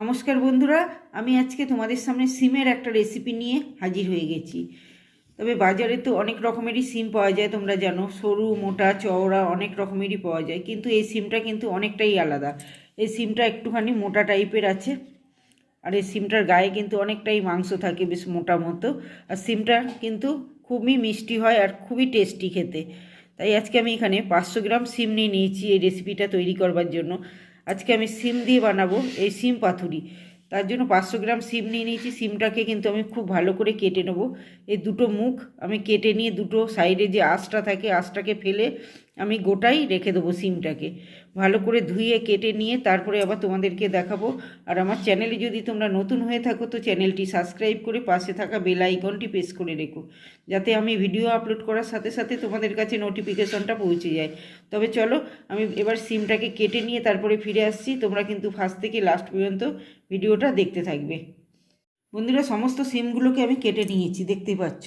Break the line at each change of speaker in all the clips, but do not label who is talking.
নমস্কার বন্ধুরা, আমি আজকে তোমাদের সামনে সিমের একটা রেসিপি নিয়ে হাজির হয়ে গেছি। তবে বাজারে তো অনেক রকমেরই সিম পাওয়া যায়, তোমরা জানো, সরু, মোটা, চওড়া অনেক রকমেরই পাওয়া যায়, কিন্তু এই সিমটা কিন্তু অনেকটাই আলাদা। এই সিমটা একটুখানি মোটা টাইপের আছে, আর এই সিমটার গায়ে কিন্তু অনেকটাই মাংস থাকে, বেশ মোটা মতো। আর সিমটা কিন্তু খুবই মিষ্টি হয় আর খুবই টেস্টি খেতে। তাই আজকে আমি এখানে পাঁচশো গ্রাম সিম নিয়ে নিয়েছি এই রেসিপিটা তৈরি করবার জন্য। আজকে আমি সিম দিয়ে বানাবো, এই সিম পাথুরি। তার জন্য পাঁচশো গ্রাম সিম নিয়ে নিয়েছি। সিমটাকে কিন্তু আমি খুব ভালো করে কেটে নেব। এই দুটো মুখ আমি কেটে নিয়ে দুটো সাইডে যে আঁশটা থাকে আঁশটাকে ফেলে আমি গোটাই রেখে দেবো সিমটাকে। ভালো করে ধুয়ে কেটে নিয়ে তারপরে আবার তোমাদেরকে দেখাবো। আর আমার চ্যানেলে যদি তোমরা নতুন হয়ে থাকো তো চ্যানেলটি সাবস্ক্রাইব করে পাশে থাকা বেল আইকনটি প্রেস করে রেখো। যাতে আমি ভিডিও আপলোড করার সাথে সাথে তোমাদের কাছে নোটিফিকেশনটা পৌঁছে যায়। তবে চলো, আমি এবার সিমটাকে কেটে নিয়ে তারপরে ফিরে আসছি। তোমরা কিন্তু ফার্স্ট থেকে লাস্ট পর্যন্ত ভিডিওটা দেখতে থাকবে। বন্ধুরা, সমস্ত সিমগুলোকে আমি কেটে নিয়েছি, দেখতেই পাচ্ছ।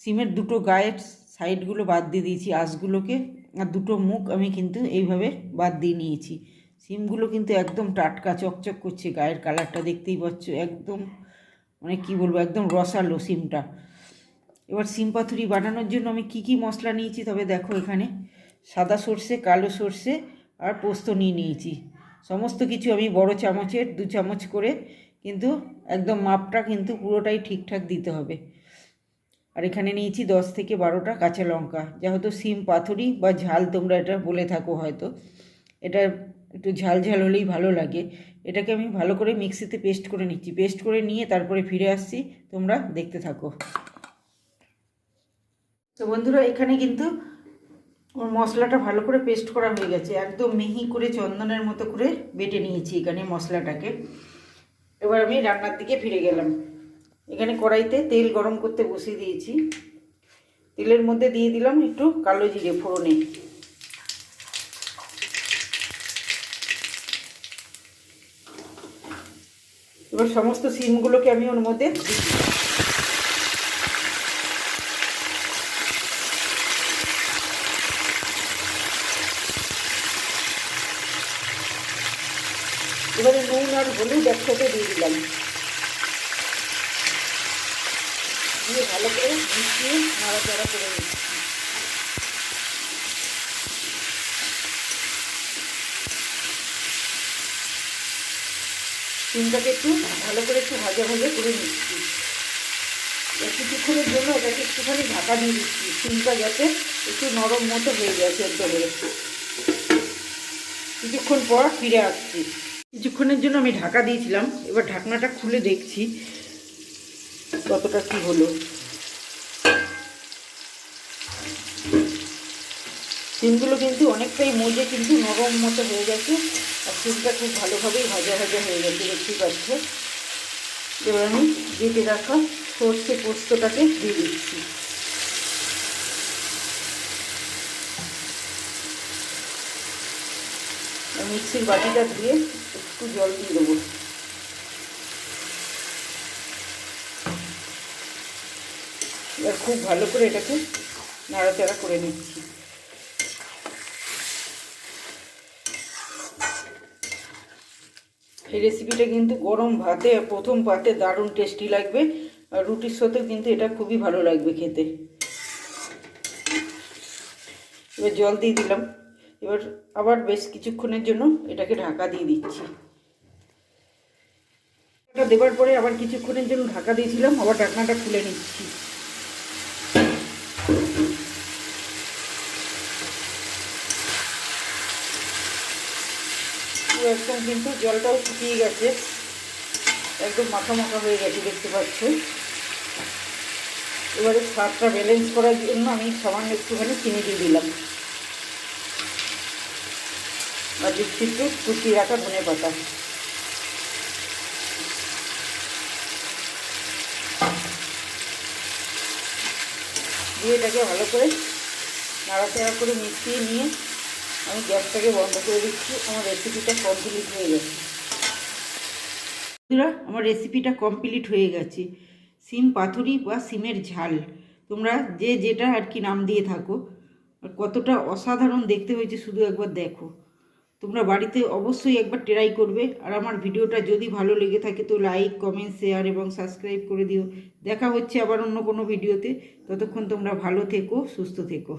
সিমের দুটো গায়ের সাইডগুলো বাদ দিয়ে দিয়েছি, আঁশগুলোকে। আর দুটো মুখ আমি কিন্তু এইভাবে বাদ দিয়ে নিয়েছি। সিমগুলো কিন্তু একদম টাটকা, চকচক করছে গায়ের কালারটা, দেখতেই পাচ্ছ। একদম মানে কি বলব, একদম রসালো সিমটা। এবার সিম পাথুরি বানানোর জন্য আমি কি কি মশলা নিয়েছি তবে দেখো এখানে। সাদা সর্ষে, কালো সর্ষে আর পোস্ত নিয়ে নিয়েছি। সমস্ত কিছু আমি বড় চামচের, দু চামচ করে কিন্তু একদম মাপটা কিন্তু পুরোটাই ঠিকঠাক দিতে হবে। আর এখানে নিয়েছি দশ থেকে বারোটা কাঁচা লঙ্কা। যা হয়তো সিম পাথরি বা ঝাল তোমরা এটা বলে থাকো হয়তো, এটা একটু ঝাল ঝাল হলেই ভালো লাগে। এটাকে আমি ভালো করে মিক্সিতে পেস্ট করে নিচ্ছি। পেস্ট করে নিয়ে তারপরে ফিরে আসছি, তোমরা দেখতে থাকো। তো বন্ধুরা, এখানে কিন্তু ওর মশলাটা ভালো করে পেস্ট করা হয়ে গেছে। একদম মিহি করে চন্দনের মতো করে বেটে নিয়েছি এখানে মশলাটাকে। এবার আমি রান্নার দিকে ফিরে গেলাম। এখানে কড়াইতে তেল গরম করতে বসিয়ে দিয়েছি। তেলের মধ্যে দিয়ে দিলাম একটু কালো জিরে ফোড়নে। এবার সমস্ত সিমগুলোকে আমি ওর মধ্যে এবারে নুন আর হলুদ একসাথে দিয়ে দিলাম। দিয়ে ভালো করে মিশিয়ে নাড়াচাড়া করে নিচ্ছি। সিমটাকে একটু ভালো করে একটু ভাজা ভাজা করে নিচ্ছি। কিছুক্ষণের জন্য এটাকে একটুখানি ঢাকা দিয়ে দিচ্ছি। সিমটা যাতে একটু নরম মতো হয়ে সেদ্ধ হয়ে। কিছুক্ষণ পর ফিরে আসছি। কিছুক্ষণের জন্য আমি ঢাকা দিয়েছিলাম। এবার ঢাকনাটা খুলে দেখছি কতটা কি হলো। সিমগুলো কিন্তু অনেকটাই মজে, কিন্তু নরম মতো হয়ে গেছে। আর সিমটা খুব ভালোভাবেই ভাজা ভাজা হয়ে গেছে, দেখতেই পাচ্ছ। এবার আমি বেটে রাখা সর্ষে পোস্তটাকে দিয়ে দিচ্ছি। মিক্সির বাটিটা ধুয়ে একটু জল দিয়ে দেবো। এবার খুব ভালো করে এটাকে নাড়াচাড়া করে নিচ্ছি। এই রেসিপিটা কিন্তু গরম ভাতে, প্রথম পাতে দারুণ টেস্টি লাগবে। আর রুটির সাথেও কিন্তু এটা খুবই ভালো লাগবে খেতে। এবার জল দিয়ে দিলাম। এবার আবার বেশ কিছুক্ষণের জন্য এটাকে ঢাকা দিয়ে দিচ্ছি। এটা দেবার পরে আবার কিছুক্ষণের জন্য ঢাকা দিয়েছিলাম, আবার ঢাকনাটা খুলে নিচ্ছি। একদম কিন্তু জলটাও শুকিয়ে গেছে, একদম মাখা মাখা হয়ে গেছে, দেখতে পাচ্ছ। এবারে স্বাদটা ব্যালেন্স করার জন্য আমি সামান্য একটুখানি চিনি দিয়ে দিলাম। আর দিচ্ছি একটু কুচিয়ে রাখা ধনে পাতা দিয়ে এটাকে ভালো করে নাড়াচাড়া করে মিশিয়ে নিয়ে আমি গ্যাসটাকে বন্ধ করে দিচ্ছি। আমার রেসিপিটা কমপ্লিট হয়ে গেছে। বন্ধুরা, আমার রেসিপিটা কমপ্লিট হয়ে গেছে। সিম পাথুরি বা সিমের ঝাল। তোমরা যে যেটা আর কি নাম দিয়ে থাকো কতটা অসাধারণ দেখতে হয়েছে, শুধু একবার দেখো। তোমরা বাড়িতে অবশ্যই একবার ট্রাই করবে। আর আমার ভিডিওটা যদি ভালো লেগে থাকে তো লাইক কমেন্ট শেয়ার এবং সাবস্ক্রাইব করে দিও। দেখা হচ্ছে আবার অন্য কোনো ভিডিওতে। ততক্ষণ তোমরা ভালো থেকো, সুস্থ থেকো।